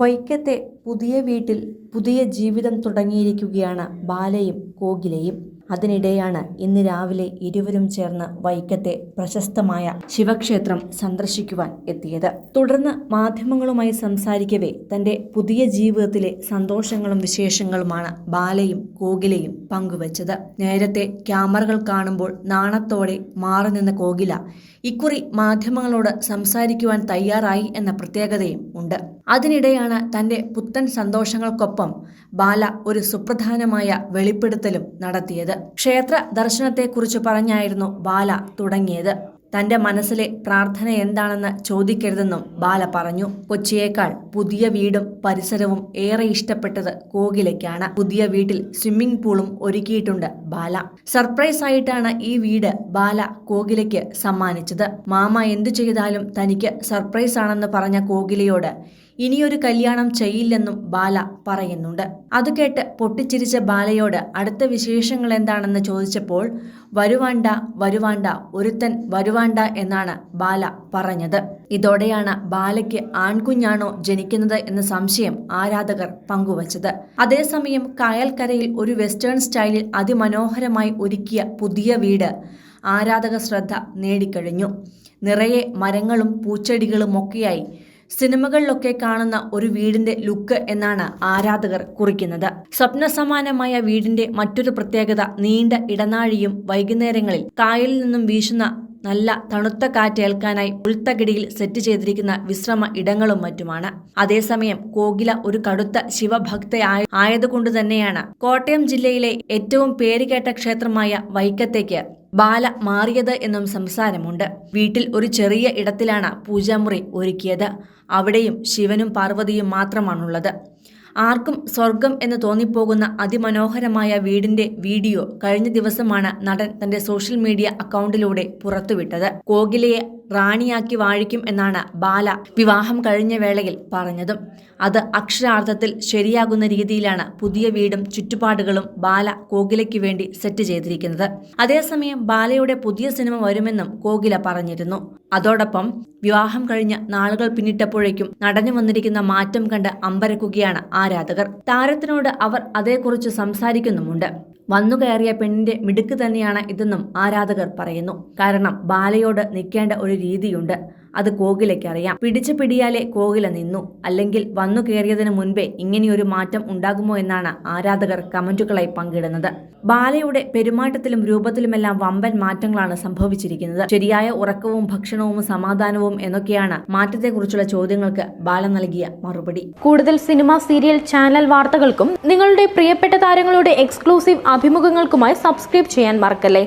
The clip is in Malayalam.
വൈക്കത്തെ പുതിയ വീട്ടിൽ പുതിയ ജീവിതം തുടങ്ങിയിരിക്കുകയാണ് ബാലയും കോകിലയും. അതിനിടെയാണ് ഇന്ന് രാവിലെ ഇരുവരും ചേർന്ന് വൈക്കത്തെ പ്രശസ്തമായ ശിവക്ഷേത്രം സന്ദർശിക്കുവാൻ എത്തിയത്. തുടർന്ന് മാധ്യമങ്ങളുമായി സംസാരിക്കവേ തന്റെ പുതിയ ജീവിതത്തിലെ സന്തോഷങ്ങളും വിശേഷങ്ങളുമാണ് ബാലയും കോകിലയും പങ്കുവച്ചത്. നേരത്തെ ക്യാമറകൾ കാണുമ്പോൾ നാണത്തോടെ മാറി നിന്ന കോകില ഇക്കുറി മാധ്യമങ്ങളോട് സംസാരിക്കുവാൻ തയ്യാറായി എന്ന പ്രത്യേകതയും ഉണ്ട്. അതിനിടെയാണ് തന്റെ പുത്തൻ സന്തോഷങ്ങൾക്കൊപ്പം ബാല ഒരു സുപ്രധാനമായ വെളിപ്പെടുത്തലും നടത്തിയത്. ക്ഷേത്ര ദർശനത്തെക്കുറിച്ച് പറഞ്ഞായിരുന്നു ബാല തുടങ്ങിയത്. തന്റെ മനസ്സിലെ പ്രാർത്ഥന എന്താണെന്ന് ചോദിക്കരുതെന്നും ബാല പറഞ്ഞു. കൊച്ചിയേക്കാൾ പുതിയ വീടും പരിസരവും ഏറെ ഇഷ്ടപ്പെട്ടത് കോകിലയ്ക്കാണ്. പുതിയ വീട്ടിൽ സ്വിമ്മിംഗ് പൂളും ഒരുക്കിയിട്ടുണ്ട് ബാല. സർപ്രൈസ് ആയിട്ടാണ് ഈ വീട് ബാല കോകിലയ്ക്ക് സമ്മാനിച്ചത്. മാമ എന്തു ചെയ്താലും തനിക്ക് സർപ്രൈസ് ആണെന്ന് പറഞ്ഞ കോകിലയോട് ഇനിയൊരു കല്യാണം ചെയ്യില്ലെന്നും ബാല പറയുന്നുണ്ട്. അത് കേട്ട് പൊട്ടിച്ചിരിച്ച ബാലയോട് അടുത്ത വിശേഷങ്ങൾ എന്താണെന്ന് ചോദിച്ചപ്പോൾ വരുവാണ്ട വരുവാണ്ട ഒരുത്തൻ വരുവാണ്ട എന്നാണ് ബാല പറഞ്ഞത്. ഇതോടെയാണ് ബാലയ്ക്ക് ആൺകുഞ്ഞാണോ ജനിക്കുന്നത് എന്ന സംശയം ആരാധകർ പങ്കുവച്ചത്. അതേസമയം കായൽക്കരയിൽ ഒരു വെസ്റ്റേൺ സ്റ്റൈലിൽ അതിമനോഹരമായി ഒരുക്കിയ പുതിയ വീട് ആരാധക ശ്രദ്ധ നേടിക്കഴിഞ്ഞു. നിറയെ മരങ്ങളും പൂച്ചെടികളും ഒക്കെയായി സിനിമകളിലൊക്കെ കാണുന്ന ഒരു വീടിന്റെ ലുക്ക് എന്നാണ് ആരാധകർ കുറിക്കുന്നത്. സ്വപ്ന സമാനമായ വീടിന്റെ മറ്റൊരു പ്രത്യേകത നീണ്ട ഇടനാഴിയും വൈകുന്നേരങ്ങളിൽ കായലിൽ നിന്നും വീശുന്ന നല്ല തണുത്ത കാറ്റേൽക്കാനായി ഉൾത്തകിടിയിൽ സെറ്റ് ചെയ്തിരിക്കുന്ന വിശ്രമ ഇടങ്ങളും മറ്റുമാണ്. അതേസമയം കോകില ഒരു കടുത്ത ശിവഭക്തയായ ആയതുകൊണ്ട് തന്നെയാണ് കോട്ടയം ജില്ലയിലെ ഏറ്റവും പേരുകേട്ട ക്ഷേത്രമായ വൈക്കത്തേക്ക് ബാല മാറിയത് എന്നും സംസാരമുണ്ട്. വീട്ടിൽ ഒരു ചെറിയ ഇടത്തിലാണ് പൂജാമുറി ഒരുക്കിയത്. അവിടെയും ശിവനും പാർവതിയും മാത്രമാണുള്ളത്. ആർക്കും സ്വർഗം എന്ന് തോന്നിപ്പോകുന്ന അതിമനോഹരമായ വീടിന്റെ വീഡിയോ കഴിഞ്ഞ ദിവസമാണ് നടൻ തന്റെ സോഷ്യൽ മീഡിയ അക്കൗണ്ടിലൂടെ പുറത്തുവിട്ടത്. കോകിലയെ റാണിയാക്കി വാഴിക്കും എന്നാണ് ബാല വിവാഹം കഴിഞ്ഞ വേളയിൽ പറഞ്ഞതും. അത് അക്ഷരാർത്ഥത്തിൽ ശരിയാകുന്ന രീതിയിലാണ് പുതിയ വീടും ചുറ്റുപാടുകളും ബാല കോകിലയ്ക്ക് വേണ്ടി സെറ്റ് ചെയ്തിരിക്കുന്നത്. അതേസമയം ബാലയുടെ പുതിയ സിനിമ വരുമെന്നും കോകില പറഞ്ഞിരുന്നു. അതോടൊപ്പം വിവാഹം കഴിഞ്ഞ നാളുകൾ പിന്നിട്ടപ്പോഴേക്കും നടന്നു വന്നിരിക്കുന്ന മാറ്റം കണ്ട് അമ്പരക്കുകയാണ് ആരാധകർ. താരത്തിനോട് അവർ അതേക്കുറിച്ച് സംസാരിക്കുന്നുമുണ്ട്. വന്നു കയറിയ പെണ്ണിന്റെ മിടുക്ക് തന്നെയാണ് ഇതെന്നും ആരാധകർ പറയുന്നു. കാരണം ബാലയോട് നിൽക്കേണ്ട ഒരു രീതിയുണ്ട്. അത് കോകിലയ്ക്കറിയാം പിടിച്ചു പിടിയാലെ കോകില നിന്നു. അല്ലെങ്കിൽ വന്നു കയറിയതിന് മുൻപേ ഇങ്ങനെയൊരു മാറ്റം ഉണ്ടാകുമോ എന്നാണ് ആരാധകർ കമന്റുകളായി പങ്കിടുന്നത്. ബാലയുടെ പെരുമാറ്റത്തിലും രൂപത്തിലുമെല്ലാം വമ്പൻ മാറ്റങ്ങളാണ് സംഭവിച്ചിരിക്കുന്നത്. ശരിയായ ഉറക്കവും ഭക്ഷണവും സമാധാനവും എന്നൊക്കെയാണ് മാറ്റത്തെക്കുറിച്ചുള്ള ചോദ്യങ്ങൾക്ക് ബാല നൽകിയ മറുപടി. കൂടുതൽ സിനിമ സീരിയൽ ചാനൽ വാർത്തകൾക്കും നിങ്ങളുടെ പ്രിയപ്പെട്ട താരങ്ങളുടെ എക്സ്ക്ലൂസീവ് അഭിമുഖങ്ങൾക്കുമായി സബ്സ്ക്രൈബ് ചെയ്യാൻ മറക്കല്ലേ?